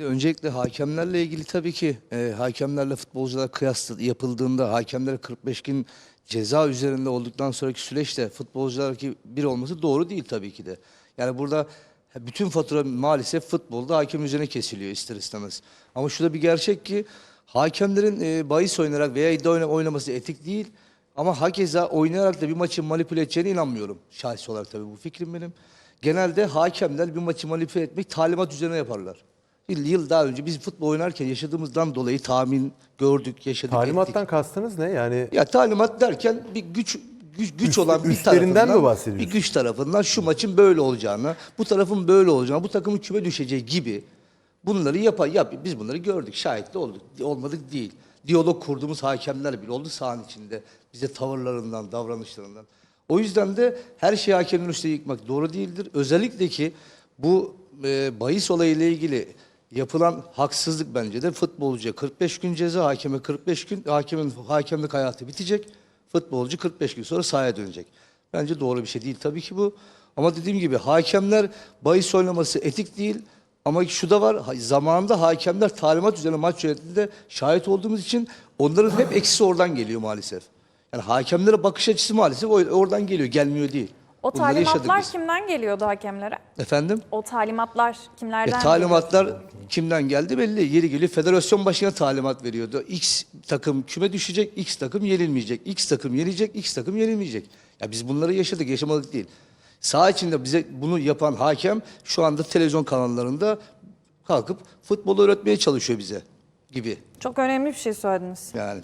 Öncelikle hakemlerle ilgili tabii ki e, hakemlerle futbolcular kıyas yapıldığında hakemlere 45 gün ceza üzerinde olduktan sonraki süreçte futbolcular ki bir olması doğru değil tabii ki de. Yani burada bütün fatura maalesef futbolda hakem üzerine kesiliyor ister istemez. Ama şurada bir gerçek ki hakemlerin e, bahis oynayarak veya iddia oyna- oynaması etik değil. Ama hakeza oynayarak da bir maçı manipüle edeceğine inanmıyorum. Şahsi olarak tabii bu fikrim benim. Genelde hakemler bir maçı manipüle etmek talimat üzerine yaparlar. Bir yıl daha önce biz futbol oynarken yaşadığımızdan dolayı tahmin gördük, yaşadık. Talimattan ettik. kastınız ne? Yani Ya talimat derken bir güç güç, güç Üst- olan bir üstlerinden tarafından, mi bahsediyorsun? Bir güç tarafından şu maçın böyle olacağını, bu tarafın böyle olacağını, bu takımın küme düşeceği gibi bunları yapar. Yap, biz bunları gördük, şahit de olduk. Olmadık değil. Diyalog kurduğumuz hakemler bile oldu sahanın içinde. Bize tavırlarından, davranışlarından. O yüzden de her şeyi hakemin üstüne yıkmak doğru değildir. Özellikle ki bu e, bahis olayıyla ilgili yapılan haksızlık bence de futbolcuya 45 gün ceza, hakeme 45 gün, hakemin hakemlik hayatı bitecek. Futbolcu 45 gün sonra sahaya dönecek. Bence doğru bir şey değil tabii ki bu. Ama dediğim gibi hakemler bahis oynaması etik değil. Ama şu da var, zamanında hakemler talimat üzerine maç yönetiminde şahit olduğumuz için onların hep eksisi oradan geliyor maalesef. Yani hakemlere bakış açısı maalesef oradan geliyor, gelmiyor değil. Bunları O yaşadık talimatlar biz. kimden geliyordu hakemlere? Efendim? O talimatlar E, kimlerden? talimatlar kimden geldi belli. Yeri geliyor federasyon başına talimat veriyordu. X takım küme düşecek, X takım yenilmeyecek. X takım yenecek, X takım yenilmeyecek. Ya biz bunları yaşadık, yaşamadık değil. Sağ içinde bize bunu yapan hakem şu anda televizyon kanallarında kalkıp futbol öğretmeye çalışıyor bize gibi. Çok önemli bir şey söylediniz. Yani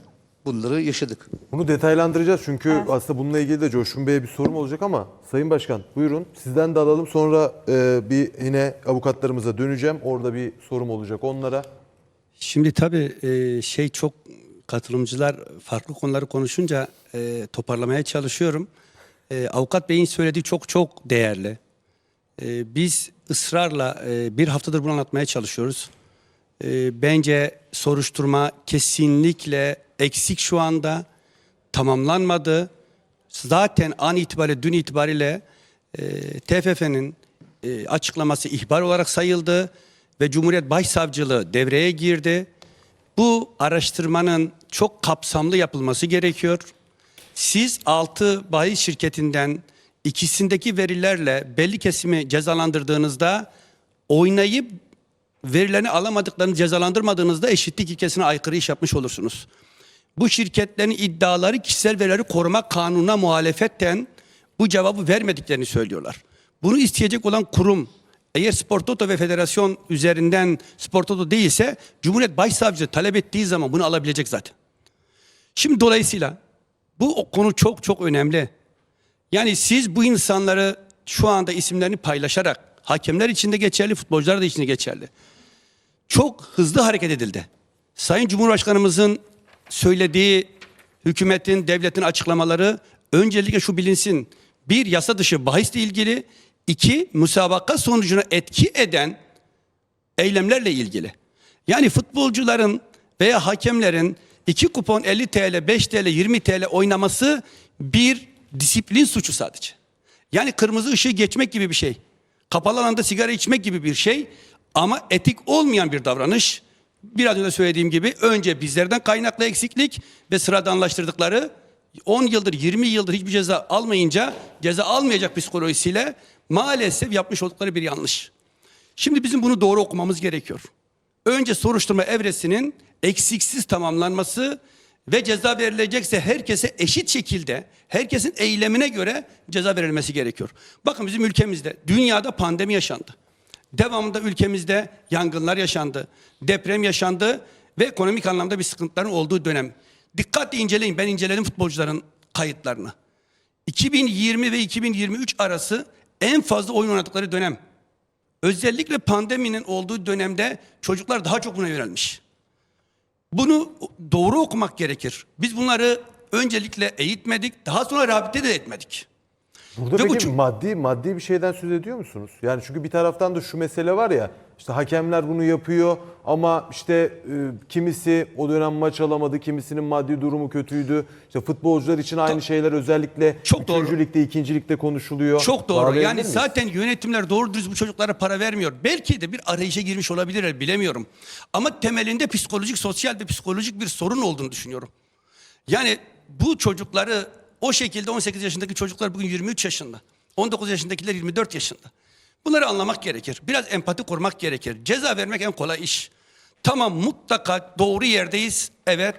bunları yaşadık. bunu detaylandıracağız çünkü Evet. aslında bununla ilgili de Coşkun Bey'e bir sorum olacak ama Sayın Başkan buyurun sizden de alalım sonra e, bir yine avukatlarımıza döneceğim. Orada bir sorum olacak onlara. Şimdi tabii e, şey çok katılımcılar farklı konuları konuşunca e, toparlamaya çalışıyorum. E, Avukat Bey'in söylediği çok çok değerli. E, biz ısrarla e, bir haftadır bunu anlatmaya çalışıyoruz. E, bence soruşturma kesinlikle eksik şu anda tamamlanmadı. Zaten an itibariyle dün itibariyle e, TFF'nin e, açıklaması ihbar olarak sayıldı ve Cumhuriyet Başsavcılığı devreye girdi. Bu araştırmanın çok kapsamlı yapılması gerekiyor. Siz 6 bahis şirketinden ikisindeki verilerle belli kesimi cezalandırdığınızda oynayıp verilerini alamadıklarını cezalandırmadığınızda eşitlik ilkesine aykırı iş yapmış olursunuz. Bu şirketlerin iddiaları kişisel verileri koruma kanununa muhalefetten bu cevabı vermediklerini söylüyorlar. Bunu isteyecek olan kurum eğer Spor Toto ve Federasyon üzerinden Spor Toto değilse Cumhuriyet Başsavcılığı talep ettiği zaman bunu alabilecek zaten. Şimdi dolayısıyla bu konu çok çok önemli. Yani siz bu insanları şu anda isimlerini paylaşarak hakemler için de geçerli, futbolcular da için de geçerli. Çok hızlı hareket edildi. Sayın Cumhurbaşkanımızın söylediği hükümetin, devletin açıklamaları öncelikle şu bilinsin. Bir, yasa dışı bahisle ilgili. iki müsabaka sonucuna etki eden eylemlerle ilgili. Yani futbolcuların veya hakemlerin iki kupon 50 TL, 5 TL, 20 TL oynaması bir disiplin suçu sadece. Yani kırmızı ışığı geçmek gibi bir şey. Kapalı alanda sigara içmek gibi bir şey ama etik olmayan bir davranış. Biraz önce söylediğim gibi önce bizlerden kaynaklı eksiklik ve sıradanlaştırdıkları 10 yıldır 20 yıldır hiçbir ceza almayınca ceza almayacak psikolojisiyle maalesef yapmış oldukları bir yanlış. Şimdi bizim bunu doğru okumamız gerekiyor. Önce soruşturma evresinin eksiksiz tamamlanması ve ceza verilecekse herkese eşit şekilde herkesin eylemine göre ceza verilmesi gerekiyor. Bakın bizim ülkemizde dünyada pandemi yaşandı. Devamında ülkemizde yangınlar yaşandı, deprem yaşandı ve ekonomik anlamda bir sıkıntıların olduğu dönem. Dikkatle inceleyin. Ben inceledim futbolcuların kayıtlarını. 2020 ve 2023 arası en fazla oyun oynadıkları dönem. Özellikle pandeminin olduğu dönemde çocuklar daha çok buna yönelmiş. Bunu doğru okumak gerekir. Biz bunları öncelikle eğitmedik, daha sonra rehabilite de etmedik. Burada peki çok- maddi maddi bir şeyden söz ediyor musunuz? Yani çünkü bir taraftan da şu mesele var ya işte hakemler bunu yapıyor ama işte e, kimisi o dönem maç alamadı, kimisinin maddi durumu kötüydü. İşte futbolcular için aynı şeyler özellikle Çok 3. doğru. ligde, 2. ligde konuşuluyor. Çok doğru. Bağlayabilir Yani miyiz? zaten yönetimler doğru düz bu çocuklara para vermiyor. Belki de bir arayışa girmiş olabilirler bilemiyorum. Ama temelinde psikolojik, sosyal ve psikolojik bir sorun olduğunu düşünüyorum. Yani bu çocukları o şekilde 18 yaşındaki çocuklar bugün 23 yaşında. 19 yaşındakiler 24 yaşında. Bunları anlamak gerekir. Biraz empati kurmak gerekir. Ceza vermek en kolay iş. Tamam mutlaka doğru yerdeyiz. Evet.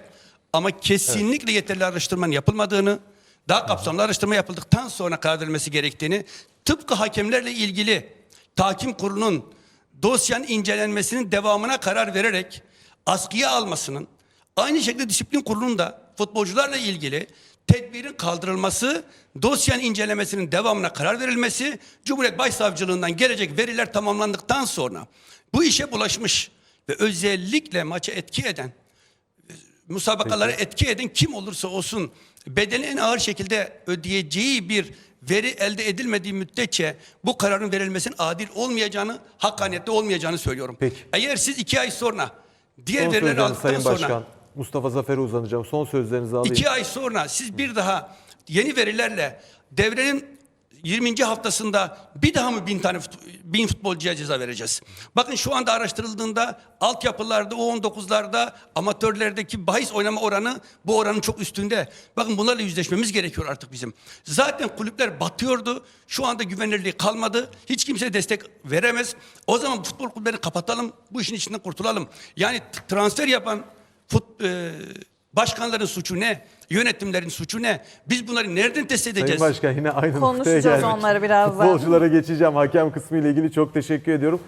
Ama kesinlikle yeterli araştırmanın yapılmadığını, daha kapsamlı araştırma yapıldıktan sonra karar verilmesi gerektiğini, tıpkı hakemlerle ilgili tahkim kurulunun dosyanın incelenmesinin devamına karar vererek askıya almasının, aynı şekilde disiplin kurulunun da futbolcularla ilgili tedbirin kaldırılması, dosyanın incelemesinin devamına karar verilmesi, Cumhuriyet Başsavcılığından gelecek veriler tamamlandıktan sonra bu işe bulaşmış ve özellikle maça etki eden musabakalara etki eden kim olursa olsun bedeni en ağır şekilde ödeyeceği bir veri elde edilmediği müddetçe bu kararın verilmesinin adil olmayacağını, hakkaniyetli olmayacağını söylüyorum. Peki. Eğer siz iki ay sonra diğer verileri aldıktan Sayın sonra Başkan. Mustafa Zafer'e uzanacağım. Son sözlerinizi alayım. iki ay sonra siz bir daha yeni verilerle devrenin 20. haftasında bir daha mı bin tane bin futbolcuya ceza vereceğiz? Bakın şu anda araştırıldığında altyapılarda, U19'larda, amatörlerdeki bahis oynama oranı bu oranın çok üstünde. Bakın bunlarla yüzleşmemiz gerekiyor artık bizim. Zaten kulüpler batıyordu. Şu anda güvenilirliği kalmadı. Hiç kimse destek veremez. O zaman futbol kulüplerini kapatalım. Bu işin içinden kurtulalım. Yani transfer yapan fut, e, başkanların suçu ne? Yönetimlerin suçu ne? Biz bunları nereden test Sayın edeceğiz? Başkan yine aynı noktaya Konuşacağız geldik. onları birazdan. Futbolculara geçeceğim. Hakem kısmı ile ilgili çok teşekkür ediyorum.